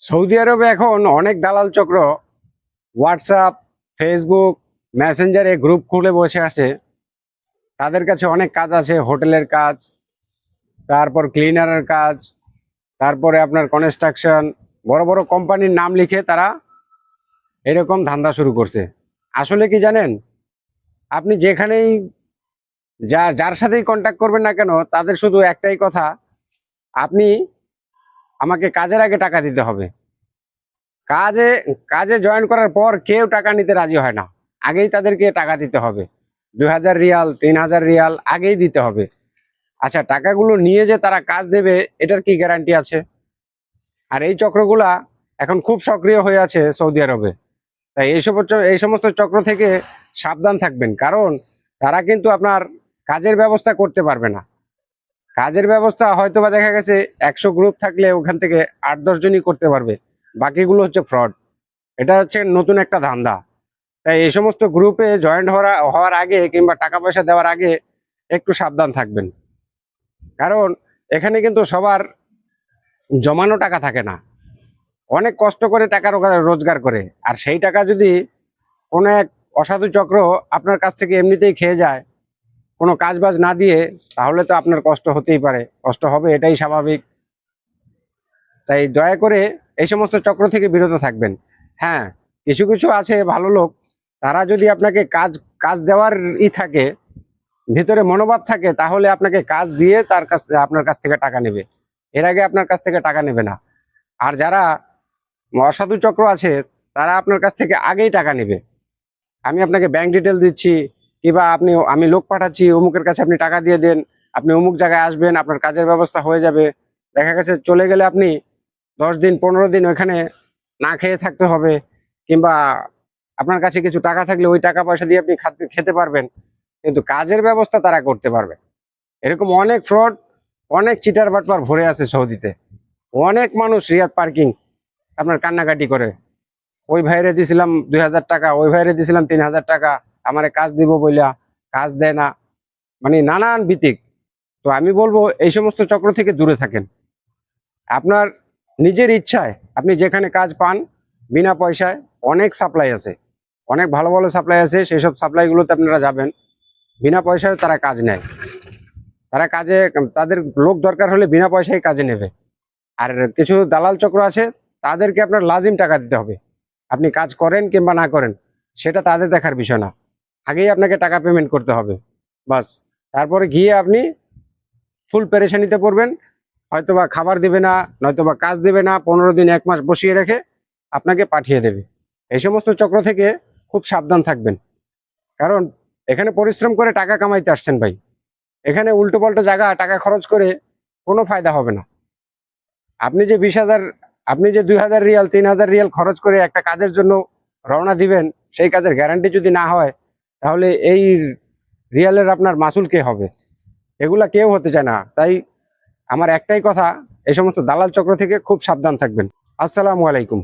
Saudi আরবে এখন অনেক দালাল চক্র হোয়াটসঅ্যাপ ফেসবুক মেসেঞ্জারে গ্রুপ খুলে বসে আছে। তাদের কাছে অনেক কাজ আছে, হোটেলের কাজ, তারপর ক্লিনারের কাজ, তারপরে আপনার কনস্ট্রাকশন বড় বড় কোম্পানির নাম লিখে তারা এরকম ধান্দা শুরু করছে। আসলে কি জানেন? আপনি যেখানেই যা, যার সাথেই কন্ট্যাক্ট করবেন না কেন, তাদের শুধু একটাই কথা, আপনি আমাকে কাজের আগে টাকা দিতে হবে। কাজে কাজে জয়েন করার পর কেউ টাকা নিতে রাজি হয় না। আগেই তাদেরকে টাকা দিতে হবে। দুই হাজার রিয়াল তিন হাজার রিয়াল, আগেই দিতে হবে। আচ্ছা টাকাগুলো নিয়ে যে তারা কাজ দেবে, এটার কি গ্যারান্টি আছে? আর এই চক্রগুলা এখন খুব সক্রিয় হয়ে আছে সৌদি আরবে। তাই এইসব এই সমস্ত চক্র থেকে সাবধান থাকবেন। কারণ তারা কিন্তু আপনার কাজের ব্যবস্থা করতে পারবে না। কাজের ব্যবস্থা হয়তোবা দেখা গেছে একশো গ্রুপ থাকলে ওখান থেকে আট দশ জনই করতে পারবে। বাকিগুলো হচ্ছে ফ্রড এটা হচ্ছে নতুন একটা ধান্দা। তাই এই সমস্ত গ্রুপে জয়েন্ট হওয়া হওয়ার আগে কিংবা টাকা পয়সা দেওয়ার আগে একটু সাবধান থাকবেন। কারণ এখানে কিন্তু সবার জমানো টাকা থাকে না। অনেক কষ্ট করে টাকা রোজগার করে। আর সেই টাকা যদি কোনো এক অসাধু চক্র আপনার কাছ থেকে এমনিতেই খেয়ে যায় কোনো কাজ বাজ না দিয়ে, তাহলে তো আপনার কষ্ট হতেই পারে। কষ্ট হবে, এটাই স্বাভাবিক। তাই দয়া করে এই সমস্ত চক্র থেকে বিরত থাকবেন। হ্যাঁ কিছু কিছু আছে ভালো লোক। তারা যদি আপনাকে কাজ কাজ দেওয়ার ই থাকে, ভিতরে মনোভাব থাকে, তাহলে আপনাকে কাজ দিয়ে তার কাছ আপনার কাছ থেকে টাকা নেবে। এর আগে আপনার কাছ থেকে টাকা নেবে না। আর যারা অসাধু চক্র আছে, তারা আপনার কাছ থেকে আগেই টাকা নেবে। আমি আপনাকে ব্যাংক ডিটেল দিচ্ছি কিংবা আপনি, আমি লোক পাঠাচ্ছি, অমুকের কাছে আপনি টাকা দিয়ে দেন, আপনি অমুক জায়গায় আসবেন, আপনার কাজের ব্যবস্থা হয়ে যাবে। দেখা গেছে চলে গেলে আপনি দশ দিন, পনেরো দিন ওইখানে না খেয়ে থাকতে হবে, কিংবা আপনার কাছে কিছু টাকা থাকলে ওই টাকা পয়সা দিয়ে আপনি খাতে পারবেন, কিন্তু কাজের ব্যবস্থা তারা করতে পারবে। এরকম অনেক ফ্রড অনেক চিটার বাটপার ভরে আছে সৌদিতে। অনেক মানুষ রিয়াদ পার্কিং, আপনার কান্নাকাটি করে। ওই ভাইরে দিছিলাম দুই টাকা, ওই ভাইরে দিছিলাম তিন টাকা আমারে কাজ দিব বইলা, কাজ দেয় না। মানে নানান বিতিক তো আমি বলব, এই সমস্ত চক্র থেকে দূরে থাকেন। আপনার নিজের ইচ্ছায় আপনি যেখানে কাজ পান, বিনা পয়সায় অনেক সাপ্লাই আছে। অনেক ভালো ভালো সাপ্লাই আছে সেই সব সাপ্লাইগুলোতে আপনারা যাবেন। বিনা পয়সায় তারা কাজ নেয়। তারা কাজে, তাদের লোক দরকার হলে বিনা পয়সায় কাজে নেবে। আর কিছু দালাল চক্র আছে, তাদেরকে আপনার লাজিম টাকা দিতে হবে। আপনি কাজ করেন কিংবা না করেন, সেটা তাদের দেখার বিষয় না। আগেই আপনাকে টাকা পেমেন্ট করতে হবে। বাস। তারপরে গিয়ে আপনি ফুল পেরেশানিতে পড়বেন। হয়তোবা খাবার দেবে না, নয়তোবা কাজ দেবে না, পনেরো দিন, এক মাস বসিয়ে রেখে আপনাকে পাঠিয়ে দেবে। এই সমস্ত চক্র থেকে খুব সাবধান থাকবেন। কারণ এখানে পরিশ্রম করে টাকা কামাইতে আসছেন ভাই। এখানে উল্টো পাল্টো জায়গা, টাকা খরচ করে কোনো ফায়দা হবে না। আপনি যে বিশ হাজার, আপনি যে দুই হাজার রিয়াল, তিন হাজার রিয়াল খরচ করে একটা কাজের জন্য রওনা দিবেন, সেই কাজের গ্যারান্টি যদি না হয় তাহলে এই রিয়ালের আপনার মাসুল কে হবে? এগুলা কেউ হতে চায় না। তাই আমার একটাই কথা, এই সমস্ত দালাল চক্র থেকে খুব সাবধান থাকবেন। আসসালামু আলাইকুম।